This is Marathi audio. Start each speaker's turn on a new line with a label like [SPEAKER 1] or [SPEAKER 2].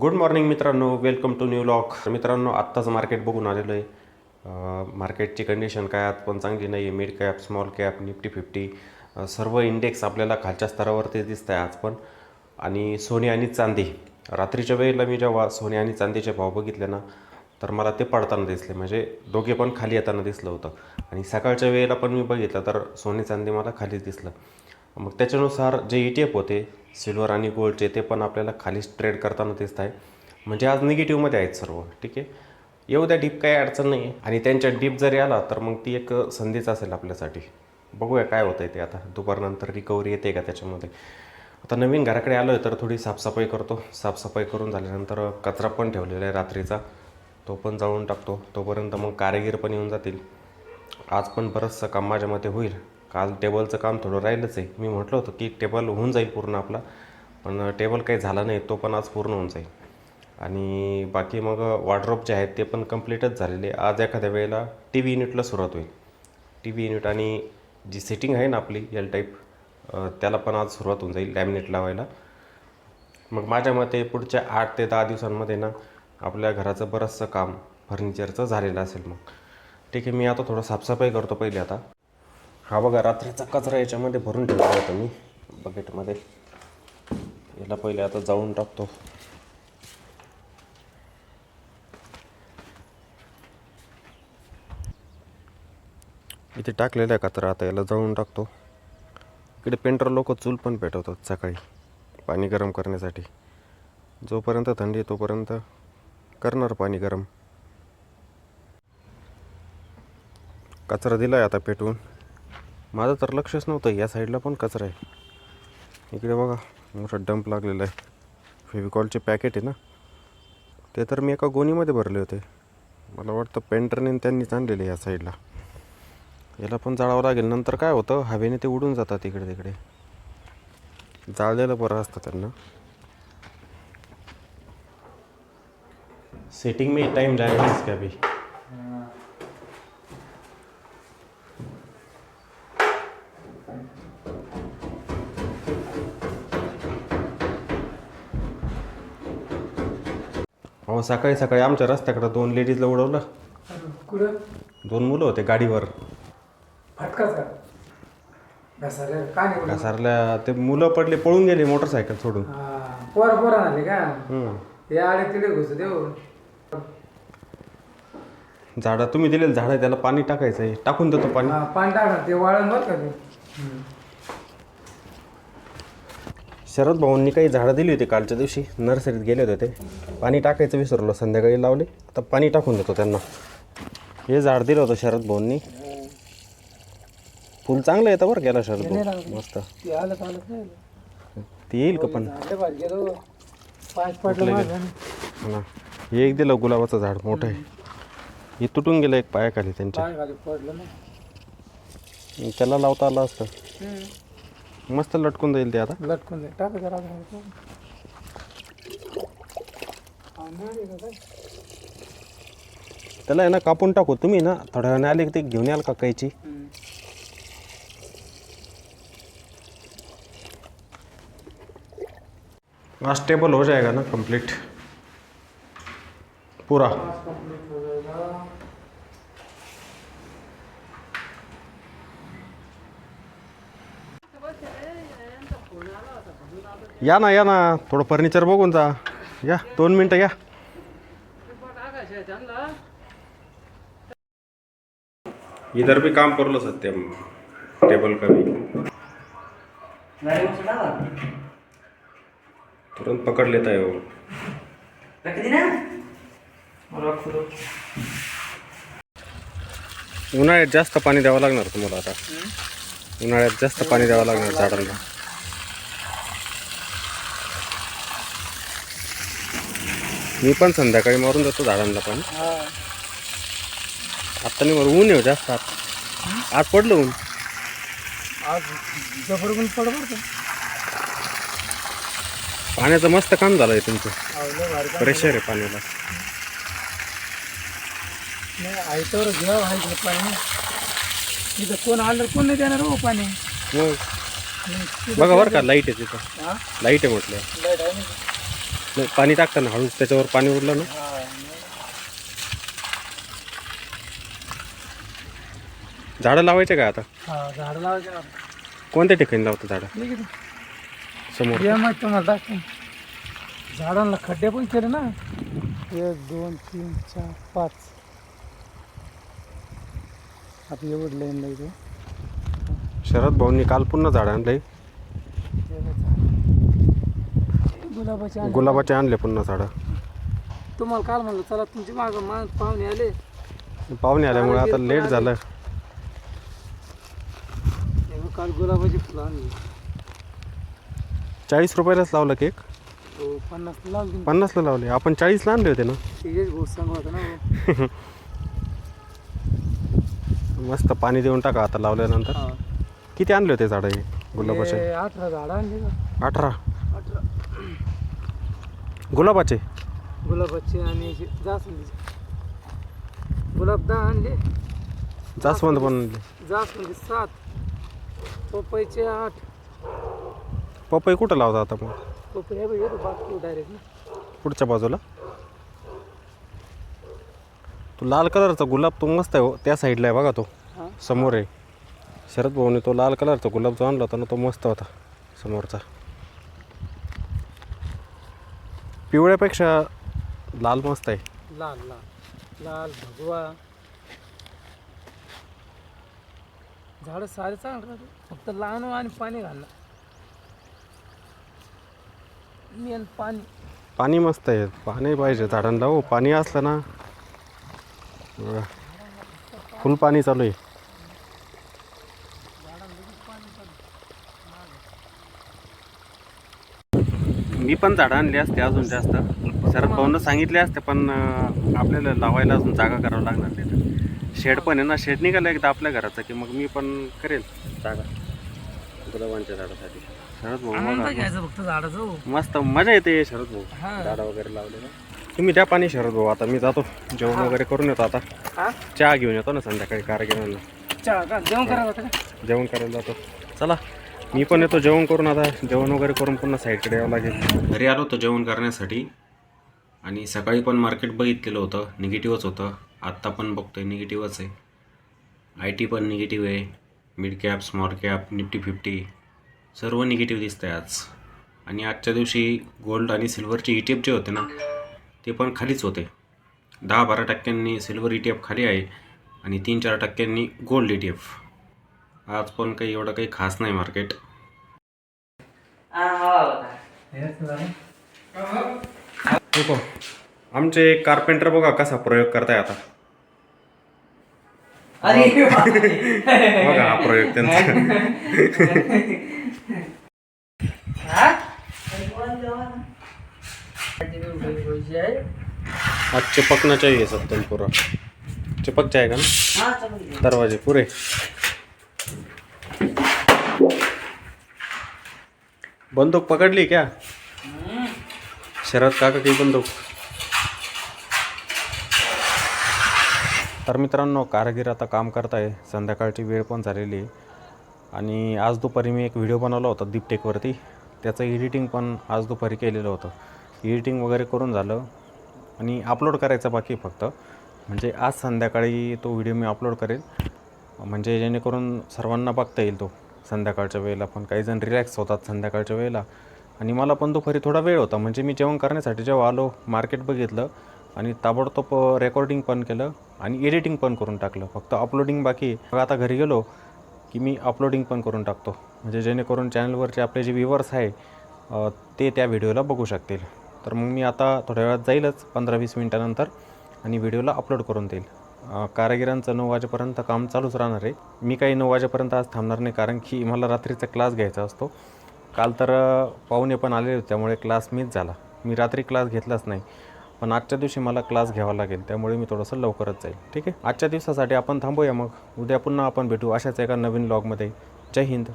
[SPEAKER 1] गुड मॉर्निंग मित्रांनो. वेलकम टू न्यू लॉक मित्रांनो आत्ताच मार्केट बघून आलेलो आहे. मार्केटची कंडिशन काय आज पण चांगली नाही आहे mid cap small cap Nifty fifty सर्व इंडेक्स आपल्याला खालच्या स्तरावरती दिसत आहे आज पण. आणि सोने आणि चांदी. रात्रीच्या वेळेला मी जेव्हा सोने आणि चांदीचे भाव बघितले ना तर मला ते पडताना दिसले. म्हणजे दोघे पण खाली येताना दिसलं होतं. आणि सकाळच्या वेळेला पण मी बघितलं तर सोने चांदी मला खाली दिसलं. मग त्याच्यानुसार जे ई टी एफ होते सिल्वर आणि गोल्डचे ते पण आपल्याला खाली ट्रेड करताना दिसत आहे. म्हणजे आज निगेटिव्हमध्ये आहेत सर्व ठीक आहे? येऊ द्या डीप काही अडचण नाही आहे आणि त्यांच्या डीप जरी आला तर मग ती एक संधीच असेल आपल्यासाठी. बघूया काय होतं आहे ते आता. दुपारनंतर रिकव्हरी येते का त्याच्यामध्ये? आता नवीन घराकडे आलो आहे तर थोडी साफसफाई करतो. साफसफाई करून झाल्यानंतर कचरा पण ठेवलेला आहे रात्रीचा. तो पण जाळून टाकतो. तोपर्यंत मग कारागीर पण येऊन जातील. आज पण बरंचसं काम माझ्या मते होईल. काल टेबलचं काम थोडं राहिलंच आहे. मी म्हटलं होतं की टेबल होऊन जाईल पूर्ण आपला. पण टेबल काही झाला नाही तो पण आज पूर्ण होऊन जाईल. आणि बाकी मग वॉर्ड्रॉप जे आहेत ते पण कम्प्लीटच झालेले. आज एखाद्या वेळेला टी व्ही युनिटला सुरुवात होईल. टी व्ही युनिट आणि जी सेटिंग आहे ना आपली एल टाईप त्याला पण आज सुरुवात होऊन जाईल लॅमिनेट लावायला. मग माझ्या मते पुढच्या आठ ते दहा दिवसांमध्ये ना आपल्या घराचं बरंचसं काम फर्निचरचं झालेलं असेल मग. ठीक आहे मी आता थोडं साफसफाई करतो पहिले आता. हा बघा रात्रीचा कचरा याच्यामध्ये भरून ठेवला होता मी बकेटमध्ये याला पहिले आता जाऊन टाकतो. इथे टाकलेला आहे कचरा आता याला जाऊन टाकतो. इकडे पेंटर लोक चूल पण पेटवतात सकाळी पाणी गरम करण्यासाठी. जोपर्यंत थंडी तोपर्यंत करणार पाणी गरम. कचरा दिला आहे आता पेटवून. माझं तर लक्षच नव्हतं या साईडला पण कचरा आहे. इकडे बघा मोठा डंप लागलेला आहे. फेविकॉलचे पॅकेट आहे ना. ते तर मी एका गोणीमध्ये भरले होते. मला वाटतं पेंटरने त्यांनीच आणलेले या साईडला. याला पण जाळावं लागेल. नंतर काय होतं हवेने ते उडून जातात इकडे तिकडे. जाळलेलं बरं असतं त्यांना. सेटिंग में टाइम जाएगा इसका भी हो सकाळी सकाळी आमच्या रस्त्याकडं दोन लेडीजला उडवलं.
[SPEAKER 2] कुठं?
[SPEAKER 1] दोन मुलं होते गाडीवर.
[SPEAKER 2] फटकाच का? घसाऱ्या काय नाही बोलत.
[SPEAKER 1] घसारल्या ते मुलं पडले पळून गेले मोटरसायकल सोडून.
[SPEAKER 2] हा, पोरं पोरं आले का?
[SPEAKER 1] हम्म.
[SPEAKER 2] हे आडे तिडे घुस देऊ.
[SPEAKER 1] झाडं तुम्ही दिलेलं झाड आहे त्याला पाणी टाकायचं आहे टाकून देतो पाणी.
[SPEAKER 2] हा, पाणी टाका ते वाळण बघ का ते? हम्म.
[SPEAKER 1] शरद भाऊंनी काही झाडं दिली होती कालच्या दिवशी. नर्सरीत गेले होते ते. पाणी टाकायचं विसरलो संध्याकाळी लावले. आता पाणी टाकून देतो त्यांना. हे झाड दिलं होतं शरद भाऊंनी. फुल चांगलं येतं बरं गेला शरद भाऊ. मस्त.
[SPEAKER 2] ते
[SPEAKER 1] येईल का पण?
[SPEAKER 2] माझं
[SPEAKER 1] हो. ना हे. एक दिलं गुलाबाचं झाड मोठं आहे. हे तुटून गेलं एक पायाखाली त्यांच्या.
[SPEAKER 2] ना.
[SPEAKER 1] त्याला लावता आलं असतं. मस्त लटकून जाईल ते आता
[SPEAKER 2] लटकून दे टाका जरा जरा. नाही का काय?
[SPEAKER 1] त्याला आहे ना कापून टाकू तुम्ही ना थोड्या वेळाने आले की ते घेऊन याल का कैची
[SPEAKER 2] हम्म.
[SPEAKER 1] आज टेबल हो जाएगा ना कंप्लीट पूरा
[SPEAKER 2] कंप्लीट हो जाएगा
[SPEAKER 1] या ना या ना. थोडं फर्निचर बघून जा. या दोन मिनटं या. इधर भी काम कर लो सत्यम. टेबल का भी. तुरंत पकड़ लेता है वो. उन्हाळ्यात जास्त पाणी द्यावं लागणार तुम्हाला आता. उन्हाळ्यात जास्त पाणी द्यावं लागणार झाडांना. मी पण संध्याकाळी मारून जातो झाडांना पण.
[SPEAKER 2] हा.
[SPEAKER 1] आता नाही बरं ऊन आहे हो जास्त आत आज पडलं ऊन.
[SPEAKER 2] आज जबर पण पड
[SPEAKER 1] पाण्याचं मस्त काम झालं आहे तुमचं.
[SPEAKER 2] हा.
[SPEAKER 1] प्रेशर आहे पाण्याला.
[SPEAKER 2] नाही आयतवर घ्या पाणी. इथं कोण आलं कोण नाही देणार हो पाणी?
[SPEAKER 1] मग
[SPEAKER 2] मग तिथं
[SPEAKER 1] बघा बरं का लाइट आहे तिथं.
[SPEAKER 2] हा?
[SPEAKER 1] लाइट आहे म्हटलं.
[SPEAKER 2] लाइट आहे ना?
[SPEAKER 1] नाही पाणी टाकतं ना हळूच त्याच्यावर पाणी उरलं ना? झाडं लावायचे का आता?
[SPEAKER 2] हा झाड लावायचे ना.
[SPEAKER 1] कोणत्या ठिकाणी लावतं झाडं?
[SPEAKER 2] ठीक आहे
[SPEAKER 1] समोर.
[SPEAKER 2] ये माहिती तुम्हाला दाखव झाडांना खड्डे पण केले ना? एक दोन तीन चार पाच. आता एवढं लाईन लागते
[SPEAKER 1] शरद भाऊंनी काल पुन्हा झाडं आणले.
[SPEAKER 2] गुलाबाचे.
[SPEAKER 1] गुलाबाचे आणले पुन्हा झाडं.
[SPEAKER 2] तुम्हाला काल म्हणलं चला तुमची माग मान पाहुणे आले.
[SPEAKER 1] पाहुणे आल्यामुळे आता लेट झालं.
[SPEAKER 2] काल गुलाबाची फुलं आणली.
[SPEAKER 1] चाळीस रुपयालाच लावलं केक.
[SPEAKER 2] हो पन्नास लावली
[SPEAKER 1] पन्नासला लावले. आपण चाळीसला आणले होते ना.
[SPEAKER 2] तिघेच भाऊ सांग होता ना.
[SPEAKER 1] मस्त पाणी देऊन टाका आता लावल्यानंतर.
[SPEAKER 2] हा.
[SPEAKER 1] किती आणले होते झाडं हे गुलाबाचे?
[SPEAKER 2] हे अठरा झाडं आणली
[SPEAKER 1] अठरा.
[SPEAKER 2] अठरा.
[SPEAKER 1] गुलाबाचे?
[SPEAKER 2] गुलाबाचे आणि हे जास्वंदीचे गुलाब दहा आणले.
[SPEAKER 1] जास्वंद पण आणले.
[SPEAKER 2] जास्वंदी सात. पपईचे आठ.
[SPEAKER 1] पपई कुठं लावता आता मग?
[SPEAKER 2] पपई हे बघ बाग डायरेक्ट ना.
[SPEAKER 1] पुढच्या बाजूला? तो लाल कलरचा गुलाब तो मस्त आहे हो त्या साईडला आहे बघा तो.
[SPEAKER 2] हा.
[SPEAKER 1] समोर आहे. शरद भाऊने तो लाल कलरचा गुलाब जो आणला होता ना तो मस्त होता समोरचा. पिवळ्यापेक्षा लाल मस्त आहे.
[SPEAKER 2] लाल लाल. लाल भगवा. झाडं सारे चांगलं राहते फक्त लहान आणि पाणी घालणं मेन पाणी.
[SPEAKER 1] पाणी मस्त आहे. पाणी पाहिजे झाडांना हो. पाणी असलं ना. फुल पाणी चालू आहे. मी पण झाडं आणली असते अजून जास्त. शरद भाऊनं सांगितले असते पण आपल्याला लावायला अजून जागा करावं लागणार नाही. शेड पण आहे ना शेड निघालं एकदा आपल्या घराचं की मग मी पण करेल जागा. गुलाबांच्या झाडासाठी. शरद भाऊ
[SPEAKER 2] हो.
[SPEAKER 1] मस्त मजा येते शरद भाऊ. झाडं वगैरे लावलेलं. तुम्ही द्या पाणी शरद भाऊ आता मी जातो. जेवण वगैरे करून येतो आता.
[SPEAKER 2] हा?
[SPEAKER 1] चहा घेऊन येतो ना संध्याकाळी कारगिरांना
[SPEAKER 2] चहा का? जेवण करायचं होतं का?
[SPEAKER 1] जेवण करायला जातो. चला मी पण येतो जेवण करून आता. जेवण वगैरे करून पुन्हा साईडकडे यावं लागेल. घरी आलो होतो जेवण करण्यासाठी. आणि सकाळी पण मार्केट बघितलेलं होतं. निगेटिव्हच होतं. आत्ता पण बघतोय निगेटिव्हच आहे. आय टी पण निगेटिव्ह आहे. Mid cap small cap Nifty fifty सर्व निगेटिव्ह दिसत आहे आज. आणि आजच्या दिवशी गोल्ड आणि सिल्वरचे ई टी एफ जे होते ना ते पण खालीच होते. दहा बारा टक्क्यांनी सिल्वर ई टी एफ खाली आहे आणि तीन चार टक्क्यांनी गोल्ड ई टी एफ आज पण काही एवढं काही खास नाही मार्केट. हो आमचे कारपेंटर बघा कसा प्रयोग करताय आता.
[SPEAKER 3] अरे
[SPEAKER 1] बघा. हा प्रयोग त्यांचा.
[SPEAKER 2] आहे.
[SPEAKER 1] आज चिपकना चाहिए सब तुम पूरा. चिपक जाएगा ना? दरवाजे पूरे. बंदूक पकड़ली क्या? शरद काका की बंदूक? तर मित्रांनो कारागीर आता काम करत आहे संध्याकाळची वेळ पण झालेली आहे. आणि आज दुपारी मी एक व्हिडिओ बनवला होता दीपटेकवरती. त्याचं एडिटिंग पण आज दुपारी केलेलं होतं. एडिटिंग वगैरे करून झालं आणि अपलोड करायचं बाकी फक्त. म्हणजे आज संध्याकाळी तो व्हिडिओ मी अपलोड करेल. म्हणजे जेणेकरून सर्वांना बघता येईल तो संध्याकाळच्या वेळेला. पण काही जण रिलॅक्स होतात संध्याकाळच्या वेळेला. आणि मला पण दुपारी थोडा वेळ होता. म्हणजे मी जेवण करण्यासाठी जेव्हा आलो मार्केट बघितलं आणि ताबडतोब रेकॉर्डिंग पण केलं आणि एडिटिंग पण करून टाकलं. फक्त अपलोडिंग बाकी मग आता घरी गेलो की मी अपलोडिंग पण करून टाकतो. म्हणजे जेणेकरून चॅनलवरचे आपले जे व्ह्युअर्स आहे ते त्या व्हिडिओला बघू शकतील. तर मग मी आता थोड्या वेळात जाईलच पंधरा वीस मिनटानंतर आणि व्हिडिओला अपलोड करून देईल. कारागिरांचं नऊ वाजेपर्यंत काम चालूच राहणार आहे. मी काही नऊ वाजेपर्यंत आज थांबणार नाही कारण की मला रात्रीचा क्लास घ्यायचा असतो. काल तर पाहुणे पण आलेले होते त्यामुळे क्लास मीच झाला. मी रात्री क्लास घेतलाच नाही पण आजच्या दिवशी मला क्लास घ्यावा लागेल त्यामुळे मी थोडंसं लवकरच जाईल. ठीक आहे? आजच्या दिवसासाठी आपण थांबूया मग. उद्या पुन्हा आपण भेटू अशाच एका नवीन लॉगमध्ये जय हिंद.